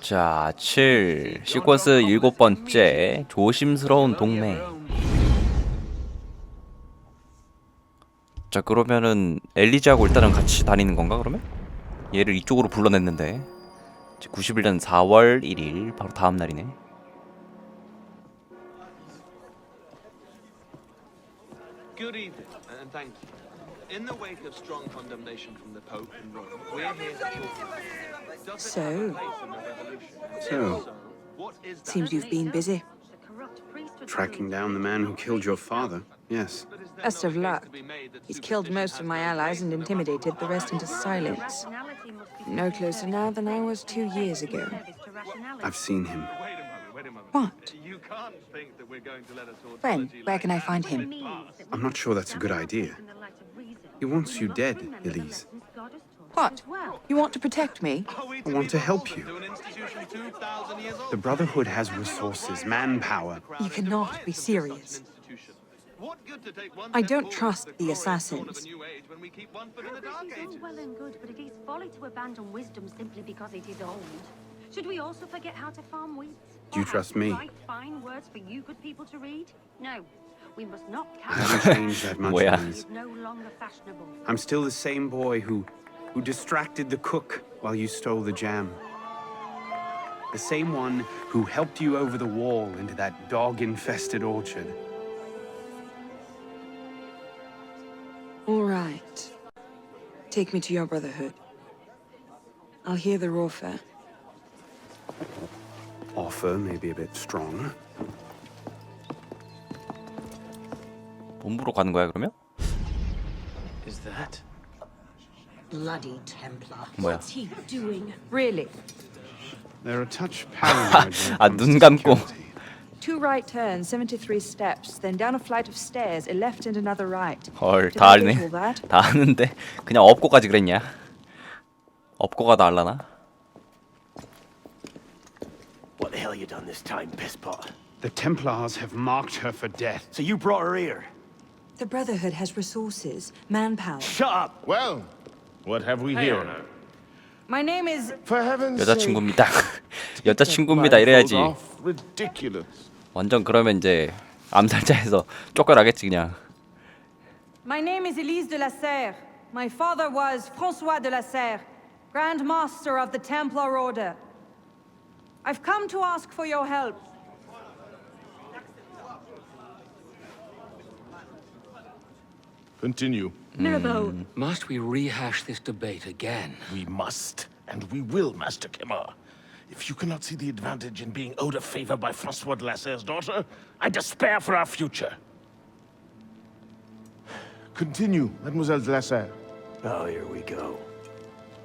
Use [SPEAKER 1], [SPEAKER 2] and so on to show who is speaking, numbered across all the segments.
[SPEAKER 1] 자, 7. 시퀀스 일곱 번째. 조심스러운 동맹. 자, 그러면은 엘리즈하고 일단은 같이 다니는 건가, 그러면? 얘를 이쪽으로 불러냈는데. 91년 4월 1일 바로 다음 날이네.
[SPEAKER 2] Good evening, you. In the wake of strong condemnation from the Pope and Rome, we're here to talk. Does it
[SPEAKER 3] So?
[SPEAKER 2] have a place in the revolution?
[SPEAKER 4] So?
[SPEAKER 2] So, what is that?
[SPEAKER 3] Seems you've been busy.
[SPEAKER 4] Tracking down the man who killed your father. Yes.
[SPEAKER 2] But is there
[SPEAKER 3] Best
[SPEAKER 2] no
[SPEAKER 3] of
[SPEAKER 2] case
[SPEAKER 3] luck.
[SPEAKER 2] to be made that
[SPEAKER 3] He's killed
[SPEAKER 2] superstition
[SPEAKER 3] most
[SPEAKER 2] has
[SPEAKER 3] of my
[SPEAKER 2] no
[SPEAKER 3] allies
[SPEAKER 2] place
[SPEAKER 3] and
[SPEAKER 2] in the
[SPEAKER 3] intimidated the rest into silence. No closer now than I was two years ago.
[SPEAKER 4] I've seen him.
[SPEAKER 2] Wait a moment, wait a moment.
[SPEAKER 3] What?
[SPEAKER 2] You can't think that we're going to let a sword
[SPEAKER 3] When?
[SPEAKER 2] trilogy
[SPEAKER 3] Where can I find him?
[SPEAKER 4] I'm not sure that's a good idea. He wants you dead, Elise.
[SPEAKER 3] What? You want to protect me?
[SPEAKER 4] I want to help you.
[SPEAKER 2] To an institution 2,000 years old?
[SPEAKER 4] The Brotherhood has resources, manpower.
[SPEAKER 3] You cannot be serious.
[SPEAKER 2] What good to take one
[SPEAKER 3] I don't trust the
[SPEAKER 2] glorious dawn of a
[SPEAKER 3] assassins.
[SPEAKER 2] new age when we keep one foot in the dark
[SPEAKER 5] This is all
[SPEAKER 2] ages?
[SPEAKER 5] well and good, but it is folly to abandon wisdom simply because it is old. Should we also forget how to farm wheat?
[SPEAKER 4] Do you trust me?
[SPEAKER 5] Write fine words for you good people to read? No, we must not
[SPEAKER 4] I
[SPEAKER 5] count.
[SPEAKER 4] haven't changed that much,
[SPEAKER 1] Well.
[SPEAKER 4] Elise.
[SPEAKER 5] is no longer fashionable.
[SPEAKER 4] I'm still the same boy who, who distracted the cook while you stole the jam. The same one who helped you over the wall into that dog-infested orchard.
[SPEAKER 3] All right. Take me to your Brotherhood. I'll hear the raw fare.
[SPEAKER 4] Offer may be a bit strong.
[SPEAKER 1] 본부로 가는 거야, 그러면?
[SPEAKER 2] Is that?
[SPEAKER 6] Bloody Templar.
[SPEAKER 1] 뭐야?
[SPEAKER 6] What's he doing?
[SPEAKER 3] Really?
[SPEAKER 4] They're a touch paranoid. when it
[SPEAKER 1] 아,
[SPEAKER 4] comes
[SPEAKER 1] 눈
[SPEAKER 4] to
[SPEAKER 1] 감고.
[SPEAKER 4] security.
[SPEAKER 3] Two right turns, 73 steps, then down a flight of stairs, a left and another right.
[SPEAKER 1] 헐,
[SPEAKER 3] Did
[SPEAKER 1] 다
[SPEAKER 3] I get
[SPEAKER 1] 알네.
[SPEAKER 3] all that?
[SPEAKER 1] 다 아는데 그냥 업고 가지 그랬냐? 업고 가도 알라나?
[SPEAKER 7] this time, pisspot?
[SPEAKER 4] The Templars have marked her for death.
[SPEAKER 7] So you brought her here?
[SPEAKER 3] The Brotherhood has resources, manpower.
[SPEAKER 7] Shut up!
[SPEAKER 8] Well, what have we here?
[SPEAKER 3] My name is.
[SPEAKER 8] For heaven's
[SPEAKER 1] 여자친구입니다.
[SPEAKER 8] sake,
[SPEAKER 1] 여자친구입니다
[SPEAKER 8] blindfold
[SPEAKER 1] 이래야지.
[SPEAKER 8] off. Ridiculous.
[SPEAKER 1] 완전 그러면 이제 암살자에서 쫓겨나겠지 그냥.
[SPEAKER 9] My name is Elise de la Serre. My father was Francois de la Serre, Grand Master of the Templar Order. I've come to ask for your help.
[SPEAKER 8] Continue.
[SPEAKER 6] Mirabeau, hmm.
[SPEAKER 10] Must we rehash this debate again?
[SPEAKER 8] We must, and we will, Master Kemar. If you cannot see the advantage in being owed a favor by Francois de la Serre's daughter, I despair for our future. Continue, Mademoiselle de la Serre.
[SPEAKER 7] Oh, here we go.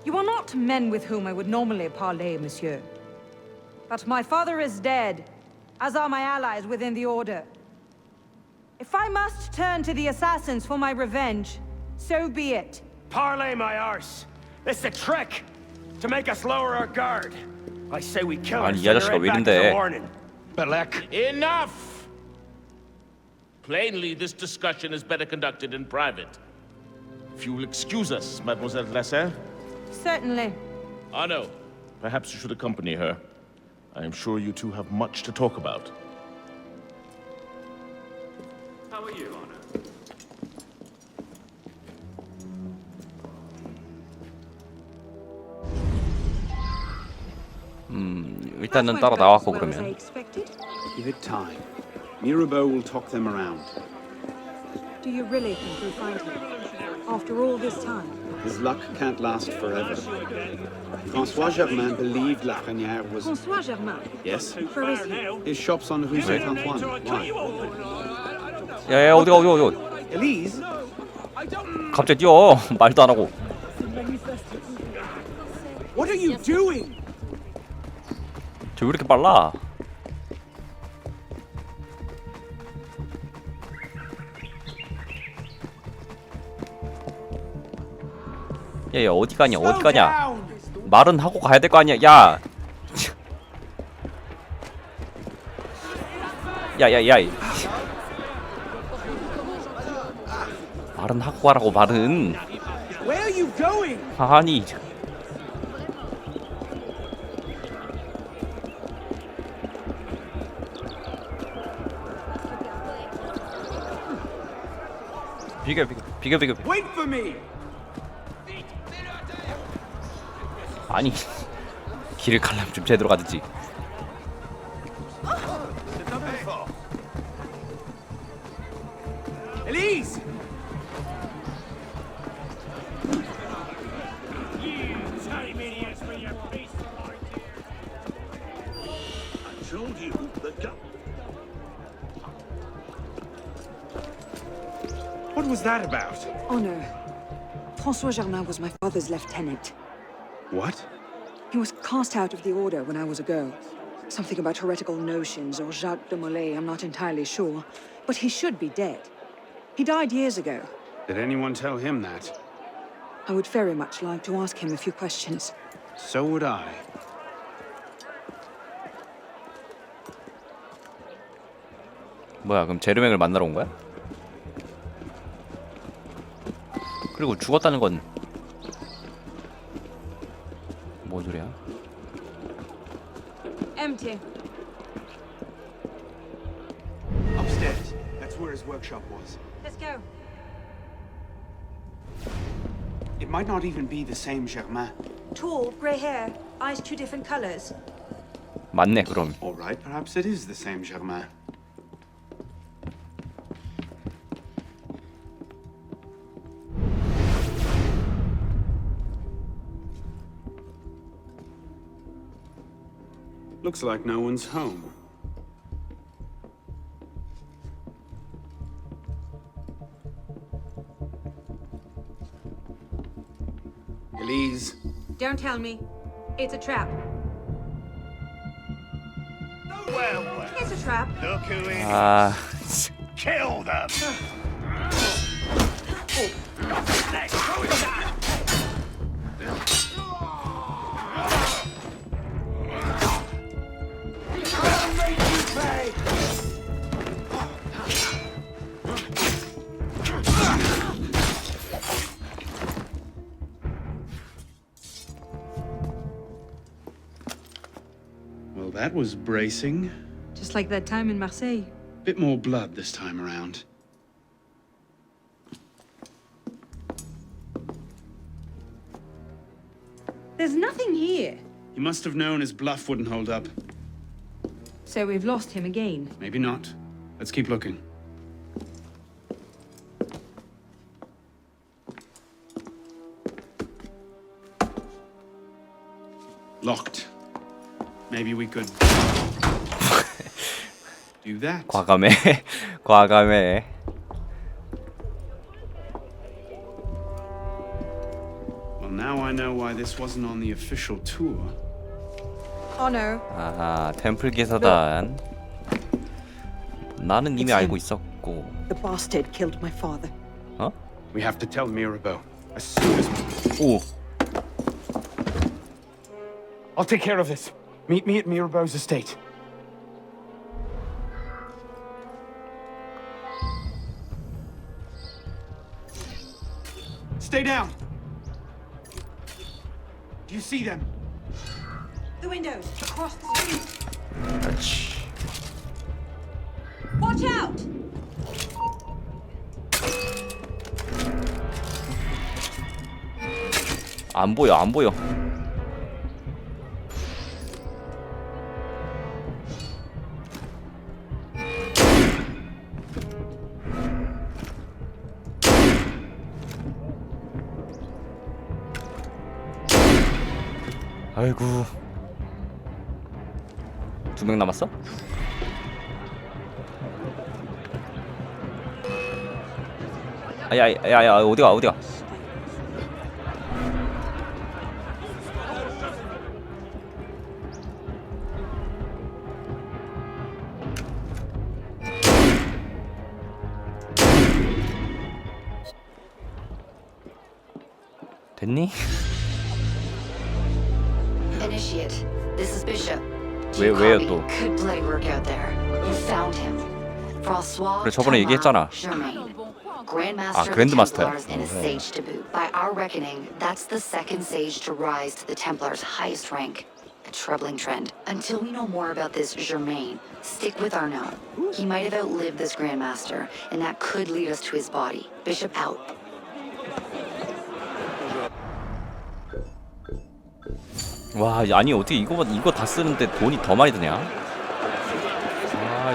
[SPEAKER 9] You are not men with whom I would normally parley, monsieur. But my father is dead, as are my allies within the Order. If I must turn to the assassins for my revenge, so be it.
[SPEAKER 7] Parley my arse! It's a trick! To make us lower our guard. I say we kill him
[SPEAKER 1] straight
[SPEAKER 7] back to warning.
[SPEAKER 8] Belek. Enough! Plainly, this discussion is better conducted in private. If you will excuse us, Mademoiselle Lasserre.
[SPEAKER 9] Certainly.
[SPEAKER 8] Ah, Arno, perhaps you should accompany her. I am sure you two have much to talk about.
[SPEAKER 1] 일단은 따라 나왔고
[SPEAKER 6] as I
[SPEAKER 1] 그러면.
[SPEAKER 6] expected.
[SPEAKER 4] Give it time. Mirabeau will talk them around.
[SPEAKER 6] Do you really think you'll find him? After all this time?
[SPEAKER 4] His luck can't last forever. Francois Germain believed Lafrenière was.
[SPEAKER 6] François Germain,
[SPEAKER 4] Yes?
[SPEAKER 6] where is he?
[SPEAKER 4] His shop's on Rue Saint Antoine. Why?
[SPEAKER 1] 야야 어디가 어디 어디 어디.
[SPEAKER 4] Elise?
[SPEAKER 1] 갑자기 뛰어. 말도 안 하고.
[SPEAKER 4] What are you doing?
[SPEAKER 1] 저 왜 이렇게 빨라? 야야 어디 가냐 어디 가냐? 말은 하고 가야 될 거 아니야. 야! 야야야. 말은 하고 가라고 말은. 아니. 비교 비교 비교
[SPEAKER 4] 비교.
[SPEAKER 1] 아니 길을 갈라면 좀 제대로 가든지.
[SPEAKER 4] What was that about?
[SPEAKER 3] Honor. Francois Germain was my father's lieutenant.
[SPEAKER 4] What?
[SPEAKER 3] He was cast out of the order when I was a girl. Something about heretical notions or Jacques de Molay, I'm not entirely sure. But he should be dead. He died years ago.
[SPEAKER 4] Did anyone tell him that?
[SPEAKER 3] I would very much like to ask him a few questions.
[SPEAKER 4] So would I.
[SPEAKER 1] 뭐야 그럼 제르맹을 만나러 온 거야? 그리고 죽었다는 건 뭔 소리야?
[SPEAKER 6] Empty.
[SPEAKER 4] Upstairs. That's where his workshop was.
[SPEAKER 6] Let's go.
[SPEAKER 4] It might not even be the same Germain.
[SPEAKER 9] Tall, grey hair, eyes two different colors.
[SPEAKER 1] 맞네 그럼
[SPEAKER 4] All right, perhaps it is the same Germain. Looks like no one's home. Elise,
[SPEAKER 6] Don't tell me. It's a trap.
[SPEAKER 8] Well, well,
[SPEAKER 6] It's a trap.
[SPEAKER 8] look who uh, it
[SPEAKER 1] 아
[SPEAKER 8] is. Kill them!
[SPEAKER 4] well, that was bracing.
[SPEAKER 3] Just like that time in Marseille.
[SPEAKER 4] Bit more blood this time around.
[SPEAKER 9] There's nothing here.
[SPEAKER 4] He must have known his bluff wouldn't hold up.
[SPEAKER 9] So we've lost him again.
[SPEAKER 4] Maybe not. Let's keep looking. Locked. Maybe we could do that.
[SPEAKER 1] 과감해 과감해
[SPEAKER 4] Well, now I know why this wasn't on the official tour.
[SPEAKER 9] Honor.
[SPEAKER 1] 아하 템플 기사단 나는 이미
[SPEAKER 3] It's
[SPEAKER 1] 알고
[SPEAKER 3] him.
[SPEAKER 1] 있었고
[SPEAKER 3] The bastard killed my father.
[SPEAKER 1] 어?
[SPEAKER 4] We have to tell Mirabeau as soon as.
[SPEAKER 1] 오
[SPEAKER 4] I'll take care of this. Meet me at Mirabeau's estate. Stay down. Do you see them?
[SPEAKER 9] The windows across the street.
[SPEAKER 1] 그렇지
[SPEAKER 9] Watch out!
[SPEAKER 1] 안 보여 안 보여 아이고 두 명 남았어? 아야야야 어디가 어디가
[SPEAKER 11] work out there. You found him. Francois
[SPEAKER 1] 그래, 저번에
[SPEAKER 11] Thomas
[SPEAKER 1] 얘기했잖아.
[SPEAKER 11] Germain. Grandmaster
[SPEAKER 1] 아,
[SPEAKER 11] of the
[SPEAKER 1] 그랜드마스터야.
[SPEAKER 11] Templars and a
[SPEAKER 1] 어.
[SPEAKER 11] sage to boot. By our reckoning, that's the second sage to rise to the Templars' highest rank. A troubling trend. Until we know more about this Germain, stick with Arnaud. He might have outlived this Grandmaster, and that could lead us to his body. Bishop out.
[SPEAKER 1] 와 아니 어떻게 이거 이거 다 쓰는데 돈이 더 많이 드냐?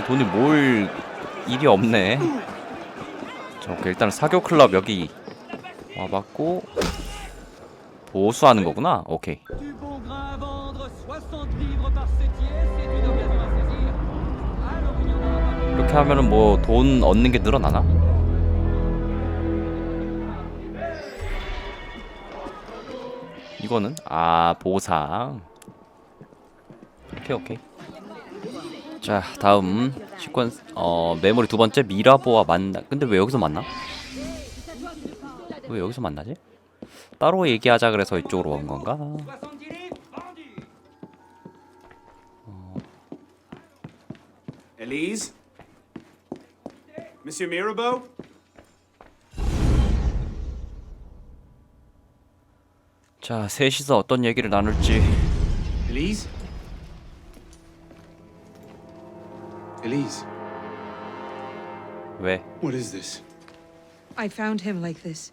[SPEAKER 1] 아 돈이 뭘 일이 없네. 자 오케이 일단 사교 클럽 여기 와봤고 보수하는 거구나. 오케이. 이렇게 하면은 뭐 돈 얻는 게 늘어나나? 이거는 아 보상. 오케이 오케이. 자 다음 시퀀스 어 메모리 두 번째 미라보와 만나. 근데 왜 여기서 만나? 왜 여기서 만나지? 따로 얘기하자 그래서 이쪽으로 온 건가?
[SPEAKER 4] Elise? Monsieur Mirabeau?
[SPEAKER 1] 자 셋이서 어떤 얘기를 나눌지
[SPEAKER 4] Elise? Elise,
[SPEAKER 1] 왜?
[SPEAKER 4] what is this?
[SPEAKER 6] I found him like this.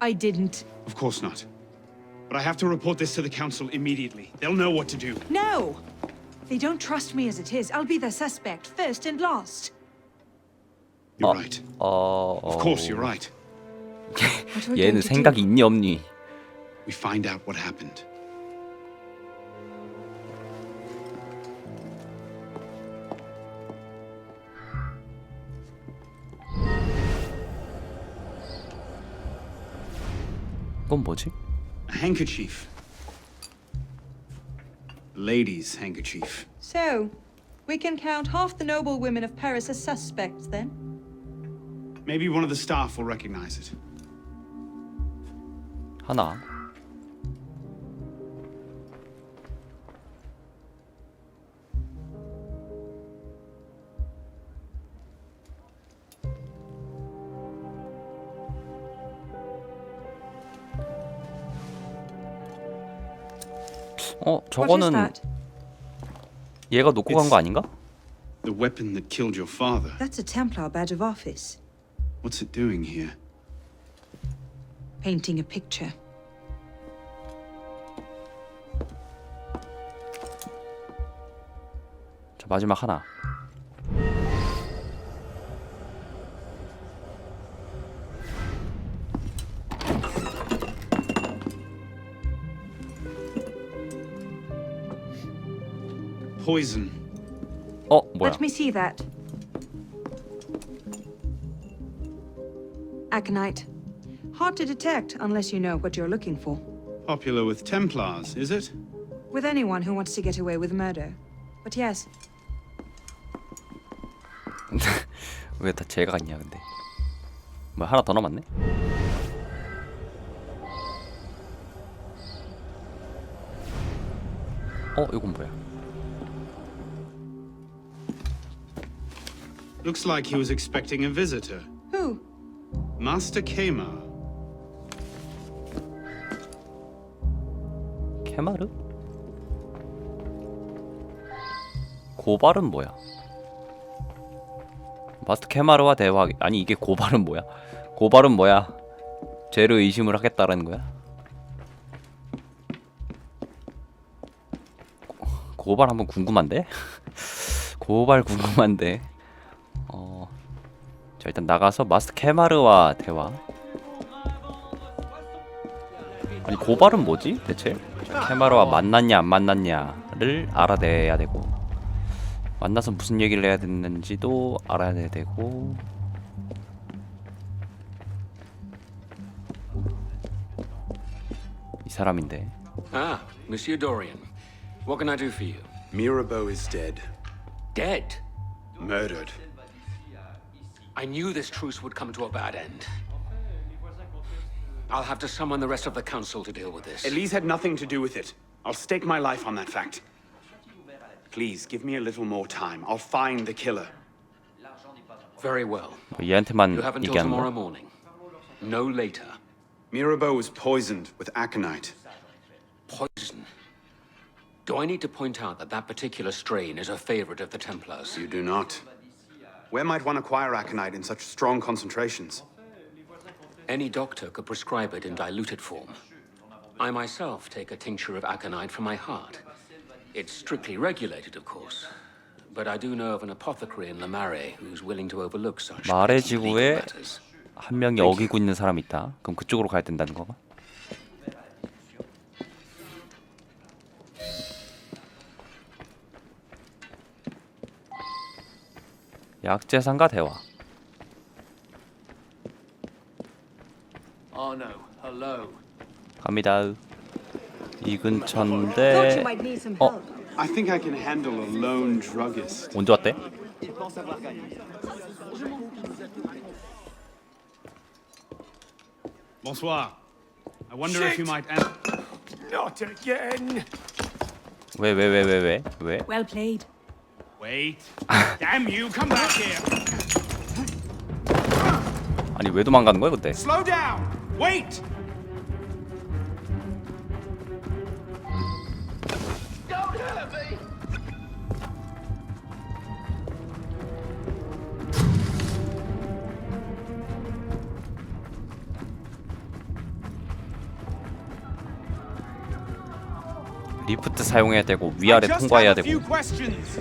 [SPEAKER 6] I didn't.
[SPEAKER 4] Of course not. But I have to report this to the council immediately. They'll know what to do.
[SPEAKER 6] No! They don't trust me as it is. I'll be the suspect, first and last.
[SPEAKER 4] You're
[SPEAKER 1] 어,
[SPEAKER 4] right.
[SPEAKER 1] 어,
[SPEAKER 4] Of course, you're right.
[SPEAKER 6] What are we
[SPEAKER 1] 얘는
[SPEAKER 6] going to do?
[SPEAKER 1] 생각이 있니 없니?
[SPEAKER 4] We find out what happened.
[SPEAKER 1] 그건 뭐지?
[SPEAKER 4] A handkerchief. Lady's handkerchief.
[SPEAKER 9] So, we can count half the noble women of Paris as suspects then?
[SPEAKER 4] Maybe one of the staff will recognize it.
[SPEAKER 1] 하나. 어, 저거는? 얘가 놓고 간 거 아닌가?
[SPEAKER 4] The weapon that killed your father.
[SPEAKER 6] That's a Templar badge of office.
[SPEAKER 4] What's it doing here?
[SPEAKER 6] Painting a picture.
[SPEAKER 1] 자, 마지막 하나.
[SPEAKER 4] Poison.
[SPEAKER 1] 어, 뭐야?
[SPEAKER 6] Let me see that. Aconite. Hard to detect unless you know what you're looking for.
[SPEAKER 4] Popular with Templars, is it?
[SPEAKER 6] With anyone who wants to get away with murder. But yes,
[SPEAKER 1] 왜 다 제가 있냐 근데. 뭐 하나 더 남았네? 어, 이건 뭐야?
[SPEAKER 4] Looks like he was expecting a visitor.
[SPEAKER 6] who?
[SPEAKER 4] Master Kmar.
[SPEAKER 1] 케마르? 고발은 뭐야? 마스터 케마르와 대화 아니 이게 고발은 뭐야? 고발은 뭐야? 죄를 의심을 하겠다라는 거야? 고- 고발 한번 궁금한데? 고발 궁금한데. 어. 자 일단 나가서 마스터 케마르와 대화. 아니 고발은 뭐지 대체? 케마르와 만났냐 안 만났냐를 알아내야 되고 만나서 무슨 얘기를 해야 됐는지도 알아야 되고 이 사람인데
[SPEAKER 10] Ah, Monsieur Dorian. What can I do for you?
[SPEAKER 4] Mirabeau is dead.
[SPEAKER 10] Dead.
[SPEAKER 4] Murdered.
[SPEAKER 10] I knew this truce would come to a bad end. I'll have to summon the rest of the council to deal with this.
[SPEAKER 4] Elise had nothing to do with it. I'll stake my life on that fact. Please, give me a little more time. I'll find the killer.
[SPEAKER 10] Very well.
[SPEAKER 1] 얘한테만
[SPEAKER 10] You have until
[SPEAKER 1] 얘기하는
[SPEAKER 10] tomorrow
[SPEAKER 1] 거야?
[SPEAKER 10] morning. No later.
[SPEAKER 4] Mirabeau was poisoned with aconite.
[SPEAKER 10] Poison. Do I need to point out that that particular strain is a favorite of the Templars?
[SPEAKER 4] You do not. Where might one acquire aconite in such strong concentrations?
[SPEAKER 10] Any doctor could prescribe it in diluted form. I myself take a tincture of aconite for my heart. It's strictly regulated, of course. But I do know of an apothecary in Lamare who's willing to overlook such
[SPEAKER 1] 말의
[SPEAKER 10] legal
[SPEAKER 1] 지구에
[SPEAKER 10] matters.
[SPEAKER 1] 한 명이 어기고 있는 사람이 있다. 그럼 그쪽으로 가야 된다는 거가? 약재상과 대화.
[SPEAKER 10] Oh no, hello.
[SPEAKER 1] 갑니다. 이 근처인데 Oh.
[SPEAKER 6] help.
[SPEAKER 4] I think I can handle a lone druggist.
[SPEAKER 1] 언제 왔대?
[SPEAKER 4] Bonsoir. I wonder if you might.
[SPEAKER 7] Not again.
[SPEAKER 1] 왜왜왜왜왜 왜?
[SPEAKER 6] Well played.
[SPEAKER 4] Wait. Damn you, come back here.
[SPEAKER 1] 아니 왜 도망가는 거야 그때?
[SPEAKER 4] Slow down. Wait.
[SPEAKER 1] 리프트 사용해야 되고 위아래
[SPEAKER 4] I just
[SPEAKER 1] 통과해야
[SPEAKER 4] have a few
[SPEAKER 1] 되고.
[SPEAKER 4] questions.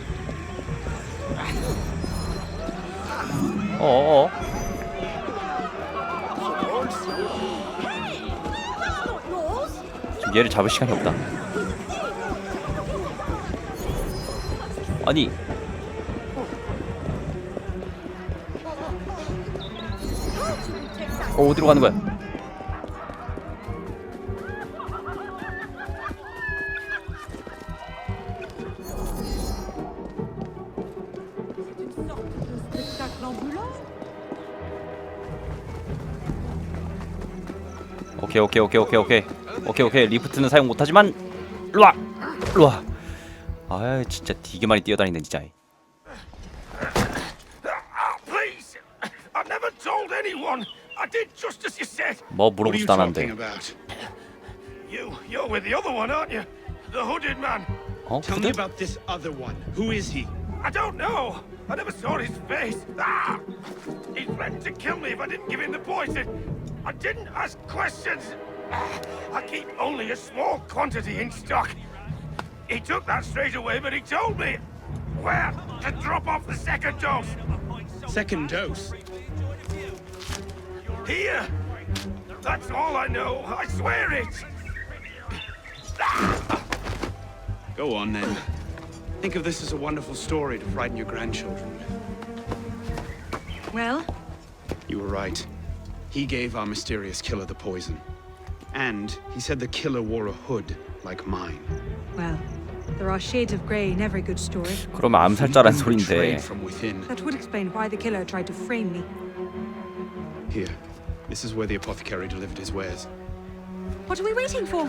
[SPEAKER 1] 어어. 지금 얘를 잡을 시간이 없다. 아니. 어 어디로 가는 거야? 오케이 오케이 오케이 오케이 오케이 오케이 오케이 리프트는 사용 못하지만 일로와 일로와 아 진짜 되게 많이 뛰어다니네 진짜. 뭐 물어보지도 않았는데. 어? 후드?
[SPEAKER 7] I don't know. I never saw his face. Ah! He threatened to kill me if I didn't give him the poison. I didn't ask questions. I keep only a small quantity in stock. He took that straight away, but he told me where to drop off the second dose.
[SPEAKER 4] Second dose.
[SPEAKER 7] Here. That's all I know. I swear it.
[SPEAKER 4] Go on then. Think of this as a wonderful story to frighten your grandchildren.
[SPEAKER 3] Well,
[SPEAKER 4] You were right. He gave our mysterious killer the poison. And he said the killer wore a hood like mine.
[SPEAKER 6] Well, there are shades of grey in every good story.
[SPEAKER 1] 그러면 암살자란
[SPEAKER 4] He
[SPEAKER 1] 소린데
[SPEAKER 4] betrayed from within.
[SPEAKER 6] That would explain why the killer tried to frame me.
[SPEAKER 4] Here. This is where the apothecary delivered his wares.
[SPEAKER 6] What are we waiting for?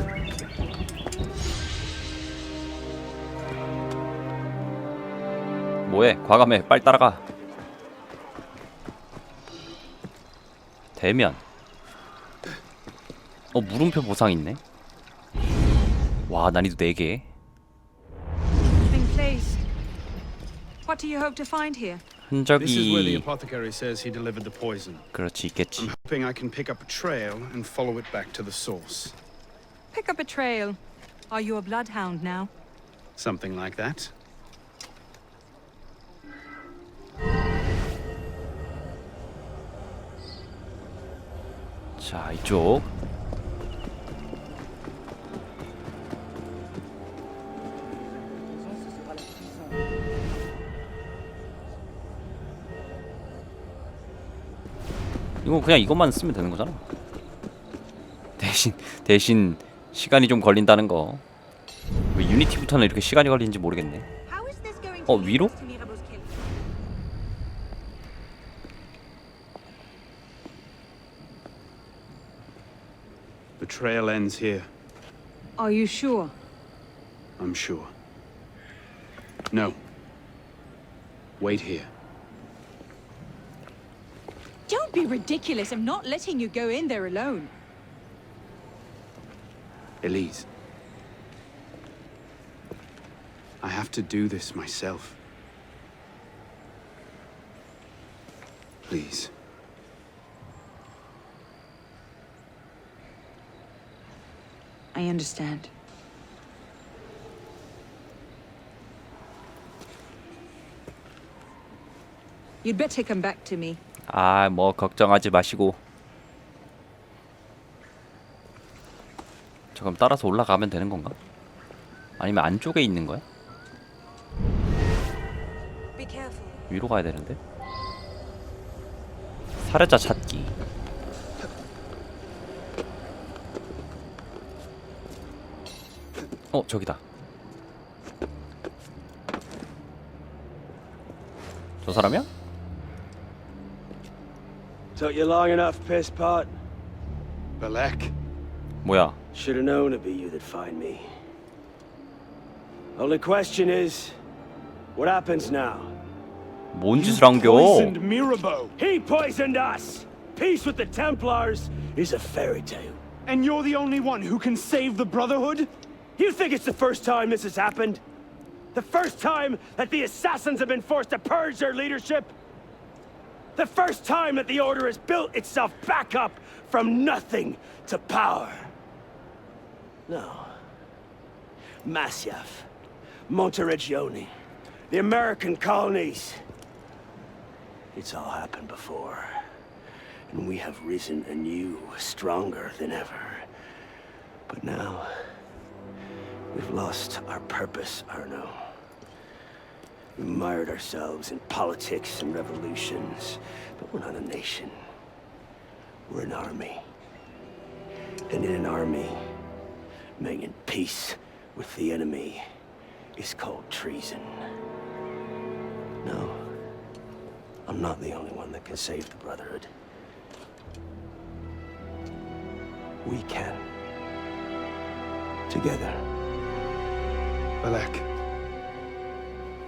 [SPEAKER 1] 뭐해 과감해 빨리 따라가 대면 어 물음표 보상 있네 와 난이도 4개
[SPEAKER 6] In place. What do you hope to find here?
[SPEAKER 4] This is where the
[SPEAKER 1] 흔적이
[SPEAKER 4] apothecary says he delivered the poison.
[SPEAKER 1] 그렇지 있겠지
[SPEAKER 4] I'm hoping I can pick up a trail and follow it back to the source.
[SPEAKER 6] Pick up a trail. Are you a bloodhound now?
[SPEAKER 4] Something like that.
[SPEAKER 1] 자 이쪽. 이거 그냥 이것만 쓰면 되는 거잖아. 대신 대신 시간이 좀 걸린다는 거왜 유니티부터는 이렇게 시간이 걸리는지 모르겠네. 어 위로?
[SPEAKER 4] Trail ends here,
[SPEAKER 6] Are you sure?
[SPEAKER 4] I'm sure. No. Wait here.
[SPEAKER 6] Don't be ridiculous. I'm not letting you go in there alone.
[SPEAKER 4] Elise, I have to do this myself. Please.
[SPEAKER 3] I understand.
[SPEAKER 9] You'd better come back to me.
[SPEAKER 1] 아, 뭐 걱정하지 마시고. 저 그럼 따라서 올라가면 되는 건가? 아니면 안쪽에 있는 거야?
[SPEAKER 6] Be careful.
[SPEAKER 1] 위로 가야 되는데. 사례자 찾기. 어, 저기다. 저 사람이야?
[SPEAKER 12] Took you long enough, piss pot.
[SPEAKER 4] Balek,
[SPEAKER 1] 뭐야?
[SPEAKER 12] Should have known it'd be you that'd find me. Only question is, what happens now?
[SPEAKER 1] 뭔 짓을 한겨?
[SPEAKER 7] Poisoned Mirabeau,
[SPEAKER 12] He poisoned us! Peace with the Templars is a fairy tale.
[SPEAKER 7] and you're the only one who can save the Brotherhood?
[SPEAKER 12] You think it's the first time this has happened? The first time that the assassins have been forced to purge their leadership? The first time that the Order has built itself back up from nothing to power? No. Masyaf, Monteregione, the American colonies. It's all happened before. And we have risen anew, stronger than ever. But now, we've lost our purpose, Arno. We mired ourselves in politics and revolutions, but we're not a nation. We're an army. And in an army, making peace with the enemy is called treason. No, I'm not the only one that can save the Brotherhood. We can. Together.
[SPEAKER 4] Balek.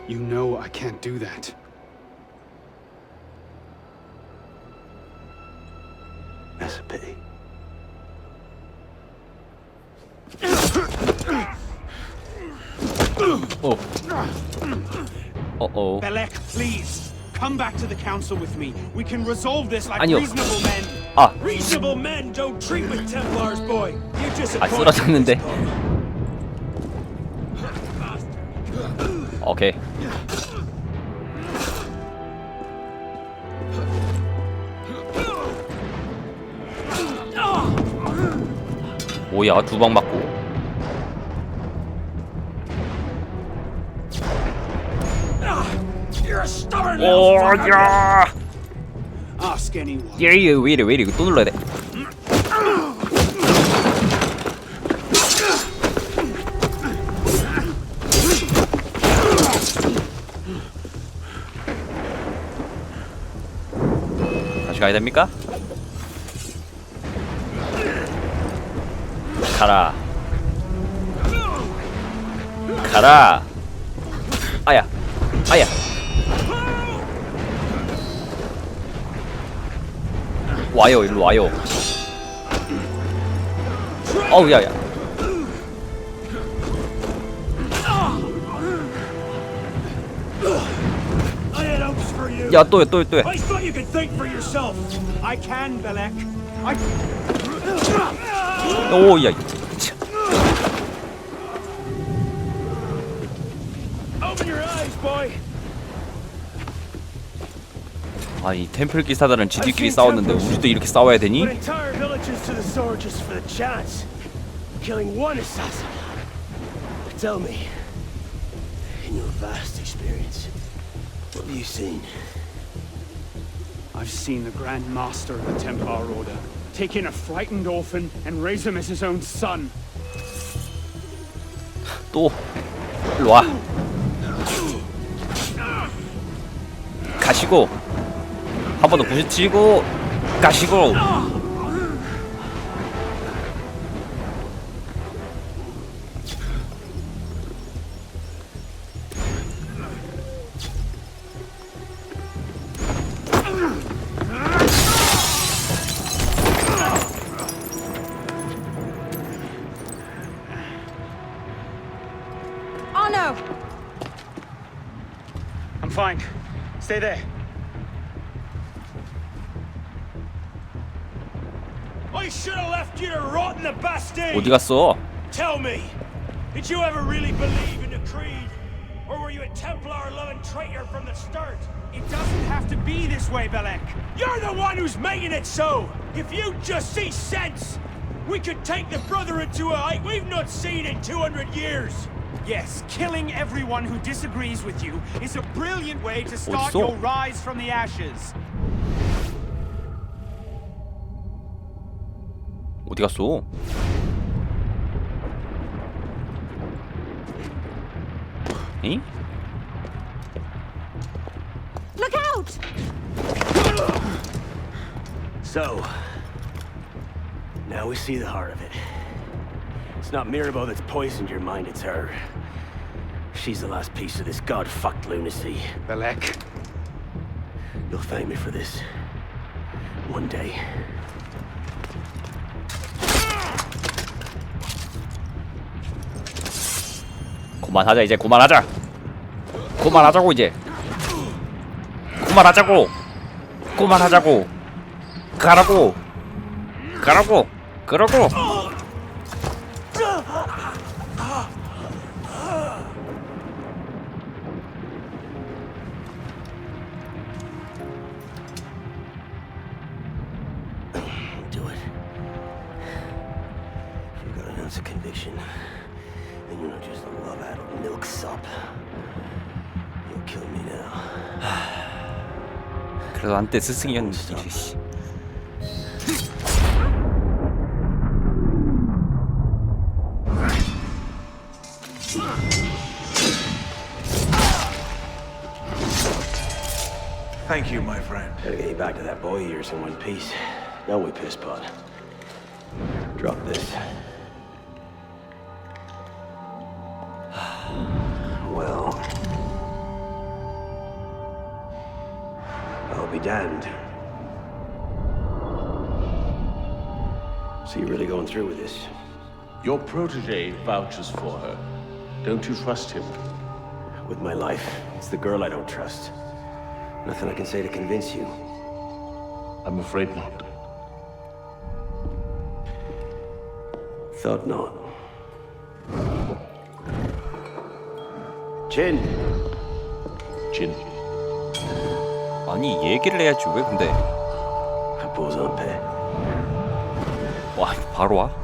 [SPEAKER 4] You know I can't do that.
[SPEAKER 12] That's a pity.
[SPEAKER 1] 어. 어 어.
[SPEAKER 4] Balek, please. Come back to the council with me. We can resolve this like
[SPEAKER 1] 아니요.
[SPEAKER 4] reasonable men.
[SPEAKER 1] 아,
[SPEAKER 12] Reasonable men don't treat with Templars, boy. You just
[SPEAKER 1] 아 쓰러졌는데. 오케이. 뭐야 두 방 맞고. 오야. 얘왜 이래 왜 이래. 이거 또 눌러야 돼 가야 됩니까? 가라. 가라. 아야. 아야. 와요 일로 와요. 어우 야야 야 또요 또요 또요
[SPEAKER 12] I thought you could think for yourself.
[SPEAKER 4] I can, Balek. I.
[SPEAKER 1] 오야
[SPEAKER 12] Open your eyes, boy.
[SPEAKER 1] 아이 템플 기사들은 지들끼리 싸웠는데 우리도 이렇게 싸워야 되니?
[SPEAKER 12] Put entire villages to the sword just for the chance. Killing one assassin. Tell me, in your vast experience, what have you seen?
[SPEAKER 4] I've seen the Grand Master of the Templar Order take in a frightened orphan and raise him as his own son.
[SPEAKER 1] 또 일로 와 가시고 한 번 더 부딪히고 가시고
[SPEAKER 9] Oh no!
[SPEAKER 4] fine. Stay there.
[SPEAKER 12] I should have left you to rot in the Bastille!
[SPEAKER 1] 어디 갔어?
[SPEAKER 12] Tell me, did you ever really believe in the Creed? Or were you a Templar loving traitor from the start?
[SPEAKER 7] It doesn't have to be this way, Belek.
[SPEAKER 12] You're the one who's making it so! If you just see sense, we could take the Brotherhood to a height we've not seen in 200 years!
[SPEAKER 7] Yes, killing everyone who disagrees with you is a brilliant way to start
[SPEAKER 1] 어딨어?
[SPEAKER 7] your rise from the ashes.
[SPEAKER 1] 어디 갔어? 이?
[SPEAKER 9] Look out!
[SPEAKER 12] So, now we see the heart of it. It's not Mirabelle that's poisoned your mind, it's her. She's the last piece of this god-fucked lunacy.
[SPEAKER 4] Belek.
[SPEAKER 12] You'll thank me for this. One day.
[SPEAKER 1] 그만하자 이제 그만하자. 그만하자고 이제. 그만하자고. 그만하자고. 가라고. 가라고. 그러고. 그래도 한때 스승이었는데. 이제, 씨.
[SPEAKER 7] Thank you, my friend.
[SPEAKER 12] Gotta get you back to that boy of yours in one piece. Don't we, piss pot? Drop this. through with this?
[SPEAKER 8] Your protege vouches for her. Don't you trust him?
[SPEAKER 12] With my life. It's the girl I don't trust. Nothing I can say to convince you.
[SPEAKER 8] I'm afraid not.
[SPEAKER 12] Thought not. Chin.
[SPEAKER 8] Jin.
[SPEAKER 1] 아니 얘기를 해야지 왜 근데.
[SPEAKER 12] Repose en paix.
[SPEAKER 1] 와 바로 와?